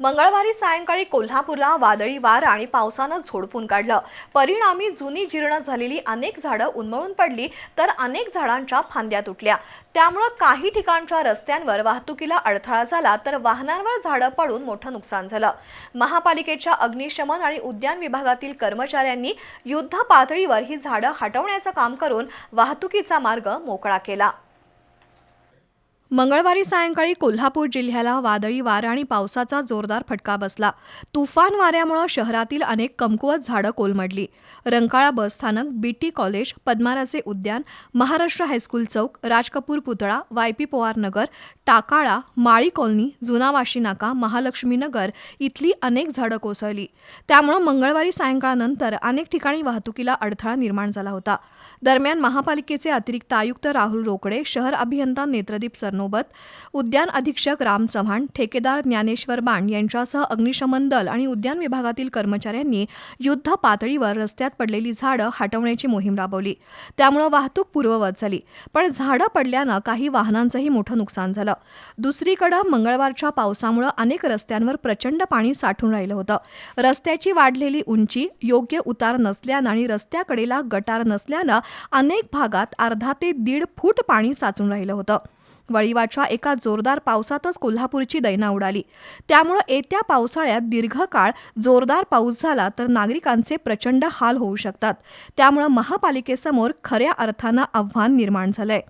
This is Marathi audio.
मंगळवारी सायंकाळी कोल्हापूरला वादळी वार आणि पावसानं झोडपून काढलं. परिणामी जुनी जीर्ण झालेली अनेक झाडं उन्मळून पडली तर अनेक झाडांच्या फांद्या तुटल्या. त्यामुळं काही ठिकाणच्या रस्त्यांवर वाहतुकीला अडथळा झाला तर वाहनांवर झाडं पडून मोठं नुकसान झालं. महापालिकेच्या अग्निशमन आणि उद्यान विभागातील कर्मचाऱ्यांनी युद्ध पातळीवर ही झाडं हटवण्याचं काम करून वाहतुकीचा मार्ग मोकळा केला. मंगळवारी सायंकाळी कोल्हापूर जिल्ह्याला वादळी वारा आणि पावसाचा जोरदार फटका बसला. तुफान वाऱ्यामुळे शहरातील अनेक कमकुवत झाडं कोलमडली. रंकाळा बसस्थानक बीटी कॉलेज पद्माराचे उद्यान महाराष्ट्र हायस्कूल चौक राजकपूर पुतळा वायपी पवार नगर टाकाळा माळी कॉलनी जुनावाशी नाका महालक्ष्मी नगर इथली अनेक झाडं कोसळली. त्यामुळे मंगळवारी सायंकाळानंतर अनेक ठिकाणी वाहतुकीला अडथळा निर्माण झाला होता. दरम्यान महापालिकेचे अतिरिक्त आयुक्त राहुल रोकडे शहर अभियंता नेत्रदीप सरनोबत उद्यान अधीक्षक राम चव्हाण ठेकेदार ज्ञानेश्वर बाण यांच्यासह अग्निशमन दल आणि उद्यान विभागातील कर्मचाऱ्यांनी युद्ध पातळीवर रस्त्यात पडलेली झाडं हटवण्याची मोहीम राबवली. त्यामुळे वाहतूक पूर्ववत झाली. पण झाडं पडल्यानं काही वाहनांचंही मोठं नुकसान झालं. दुसरीकडं मंगळवारच्या पावसामुळे अनेक रस्त्यांवर प्रचंड पाणी साठून राहिलं होतं. रस्त्याची वाढलेली उंची योग्य उतार नसल्यानं आणि रस्त्याकडेला गटार नसल्यानं अनेक भागात अर्धा ते दीड फूट पाणी साचून राहिलं होतं. वळीवाच्या एका जोरदार पावसातच कोल्हापूरची दैना उडाली. त्यामुळं येत्या पावसाळ्यात दीर्घकाळ जोरदार पाऊस झाला तर नागरिकांचे प्रचंड हाल होऊ शकतात. त्यामुळं महापालिकेसमोर खऱ्या अर्थानं आव्हान निर्माण झालंय.